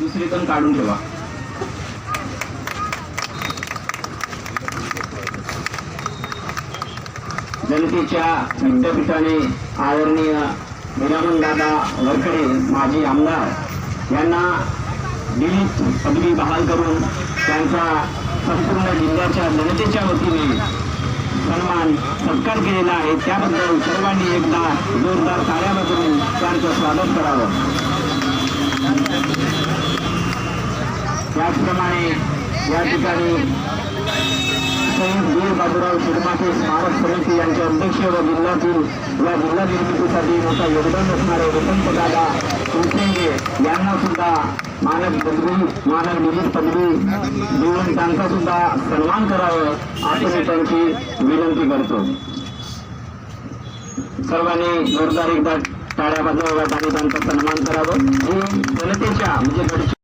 दुसरी पण काढून ठेवा. जनतेच्या विद्यापीठाने आदरणीय विरामन दादा वरखडे माजी आमदार यांना दिलीप पदवी बहाल करून त्यांचा संपूर्ण जिल्ह्याच्या जनतेच्या वतीने सन्मान सत्कार केलेला आहे. त्याबद्दल सर्वांनी एकदा जोरदार ताळ्या बदलून त्यांचं स्वागत करावं. त्याचप्रमाणे या ठिकाणी शहीद वीर बाबूराव शिरमाके स्मारक समिती यांचे अध्यक्ष व जिल्ह्यातील या जिल्हा निर्मितीसाठी मोठा योगदान असणारे वसंत दादा यांना सुद्धा मानक पदवी मानक निधीत पदवी देऊन त्यांचा सुद्धा सन्मान करावं असं मी त्यांची विनंती करतो. सर्वांनी जोरदार एकदा टाळ्या वाजवाव्यात आणि त्यांचा सन्मान करावं. ही जनतेच्या म्हणजे